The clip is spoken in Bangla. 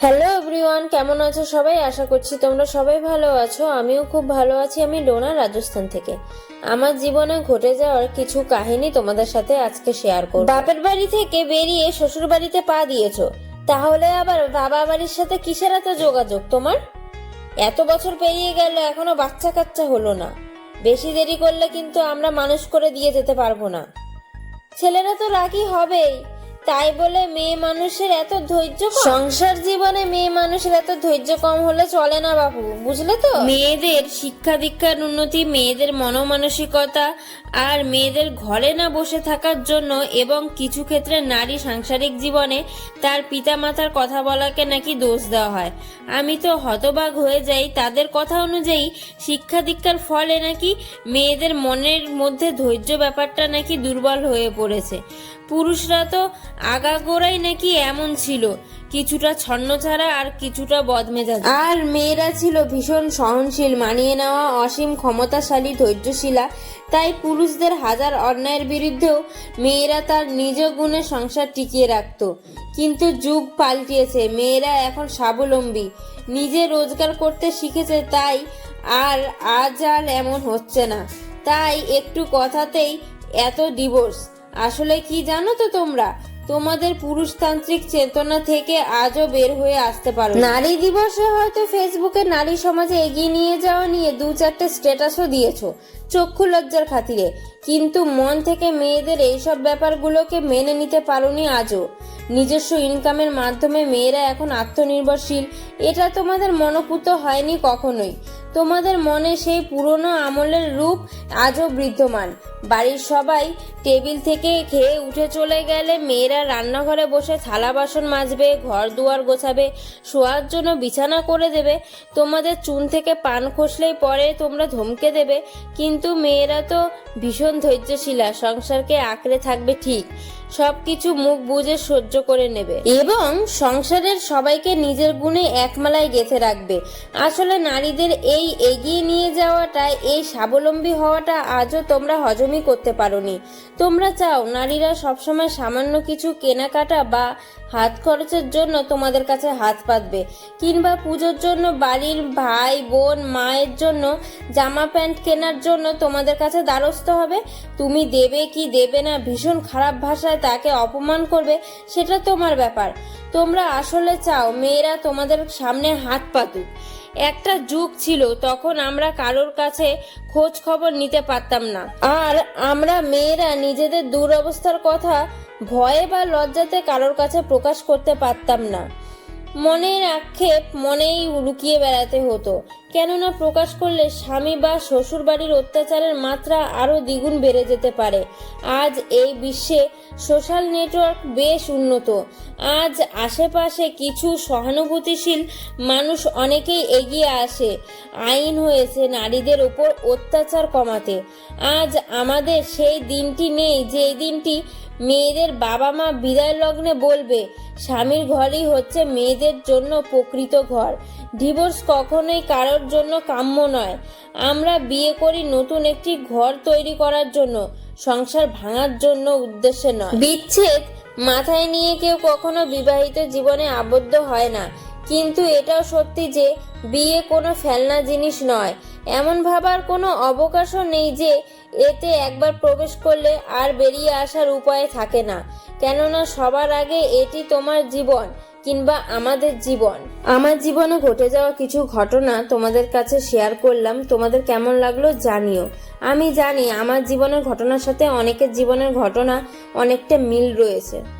হ্যালো এভরিওয়ান কেমন আছো সবাই? আশা করছি তোমরা সবাই ভালো আছো। আমিও খুব ভালো আছি, আমি ডোনা রাজস্থান থেকে। আমার জীবনে ঘটে যাওয়ার কিছু কাহিনী তোমাদের সাথে আজকে শেয়ার করব। বাপের বাড়ি থেকে বেরিয়ে শ্বশুর বাড়িতে পা দিয়েছ। তাহলে আবার বাবা বাড়ির সাথে কিসের এত যোগাযোগ তোমার? এত বছর পেরিয়ে গেল, এখনও বাচ্চা কাচ্চা হলো না। বেশি দেরি করলে কিন্তু আমরা মানুষ করে দিয়ে যেতে পারব না। ছেলেরা তো রাগি হবেই। তাই বলে মেয়ে মানুষের এত ধৈর্য সংসার জীবনে মেয়ে মানুষের এত ধৈর্য কম হলে চলে না বাবু, বুঝলে তো? মেয়েদের শিক্ষা দীক্ষার উন্নতি, মেয়েদের মনোমানসিকতা আর মেয়েদের ঘরে না বসে থাকার জন্য এবং কিছু ক্ষেত্রে নারী সাংসারিক জীবনে তার পিতামাতার কথা বলাকে নাকি দোষ দেওয়া হয়। আমি তো হতবাক হয়ে যাই তাদের কথা অনুযায়ী শিক্ষা দীক্ষার ফলে নাকি মেয়েদের মনের মধ্যে ধৈর্য ব্যাপারটা নাকি দুর্বল হয়ে পড়েছে। পুরুষরা তো আগাগোড়াই নাকি এমন ছিল, কিছুটা ছন্নছাড়া আর কিছুটা বদমেজাজ। আর মেয়েরা ছিল ভীষণ সহনশীল, মানিয়ে নেওয়া অসীম ক্ষমতাশালী, ধৈর্যশীলা। তাই পুরুষদের হাজার অন্যায়ের বিরুদ্ধেও মেয়েরা তার নিজ গুণে সংসার টিকিয়ে রাখত। কিন্তু যুগ পাল্টিয়েছে, মেয়েরা এখন স্বাবলম্বী, নিজে রোজগার করতে শিখেছে, তাই আর আজ আর এমন হচ্ছে না। তাই একটু কথাতেই এত ডিভোর্স আসলে কি জানো তো তোমরা? তোমাদের পুরুষতান্ত্রিক চেতনা থেকে আজও বের হয়ে আসতে পারো নারী দিবসে হয়তো ফেসবুকে নারী সমাজে এগিয়ে নিয়ে যাওয়া নিয়ে দু চারটে স্ট্যাটাসও দিয়েছ, চক্ষু লজ্জার খাতিরে। কিন্তু মন থেকে মেয়েদের এইসব ব্যাপারগুলোকে মেনে নিতে পারোনি আজও। নিজস্ব ইনকামের মাধ্যমে মেয়েরা এখন আত্মনির্ভরশীল। এটা তোমাদের মনোপুত হয়নি কখনোই। তোমাদের মনে সেই পুরনো আমলের রূপ আজও বিদ্যমান। বাড়ির সবাই টেবিল থেকে খেয়ে উঠে চলে গেলে মেয়েরা রান্নাঘরে বসে থালা বাসন মাজবে, ঘর দুয়ার গোছাবে, শোয়ার জন্য বিছানা করে দেবে। তোমাদের চুন থেকে পান খসলেই পরে তোমরা ধমকে দেবে। কিন্তু মেয়েরা তো ভীষণ ধৈর্যশীলা, সংসারকে আঁকড়ে থাকবে ঠিক। সবকিছু মুখ বুঝে সহ্য করে নেবে। এবং সংসারের সবাইকে নিজের গুণে একমালায় গেঁথে রাখবে। আসলে নারীদের এই এগিয়ে নিয়ে যাওয়াটা, এই স্বাবলম্বী হওয়াটা আজও তোমরা হজমই করতে পারোনি। তোমরা চাও নারীরা সবসময় সামান্য কিছু কেনাকাটা বা হাত খরচের জন্য তোমাদের কাছে হাত পাতবে। কিংবা পুজোর জন্য বাড়ির ভাই, বোন, মায়ের জন্য জামা প্যান্ট কেনার জন্য তোমাদের কাছে দ্বারস্থ হবে। তুমি দেবে কি দেবে না, ভীষণ খারাপ ভাষায় তাকে অপমান করবে, সেটা তোমার ব্যাপার। তোমরা আসলে চাও, মেয়েরা তোমাদের সামনে হাত পাতুক। একটা যুগ ছিল, তখন আমরা কারোর কাছে খোঁজ খবর নিতে পারতাম না। আর আমরা মেয়েরা নিজেদের দুরবস্থার কথা ভয়ে বা লজ্জাতে কারোর কাছে প্রকাশ করতে পারতাম না। মনের আক্ষেপ মনেই লুকিয়ে বেড়াতে হতো। কেননা প্রকাশ করলে স্বামী বা শ্বশুর বাড়ির অত্যাচারের মাত্রা আরও দ্বিগুণ বেড়ে যেতে পারে। আজ এই বিশ্বে সোশ্যাল নেটওয়ার্ক বেশ উন্নত। আজ আশেপাশে কিছু সহানুভূতিশীল মানুষ অনেকেই এগিয়ে আসে। আইন হয়েছে নারীদের ওপর অত্যাচার কমাতে। আজ আমাদের সেই দিনটি নেই যেই দিনটি মেয়েদের বাবা মা বিদায় লগ্নে বলবে স্বামীর ঘরই হচ্ছে মেয়েদের জন্য প্রকৃত ঘর। ডিভোর্স কখনোই কারোর জন্য কাম্য নয়। আমরা বিয়ে করি নতুন একটি ঘর তৈরি করার জন্য। সংসার ভাঙার জন্য উদ্দেশ্যে নয়। বিচ্ছেদ মাথায় নিয়ে কেউ কখনো বিবাহিত জীবনে আবদ্ধ হয় না। কিন্তু এটাও সত্যি যে বিয়ে কোনো ফেলনা জিনিস নয়। এমন ভাবার কোনো অবকাশও নেই যে এতে একবার প্রবেশ করলে আর বেরিয়ে আসার উপায় থাকে না। কেননা সবার আগে এটি তোমার জীবন কিংবা আমাদের জীবন। আমার জীবনে ঘটে যাওয়া কিছু ঘটনা তোমাদের কাছে শেয়ার করলাম। তোমাদের কেমন লাগল জানিও। আমি জানি আমার জীবনের ঘটনার সাথে অনেকের জীবনের ঘটনা অনেকটা মিল রয়েছে।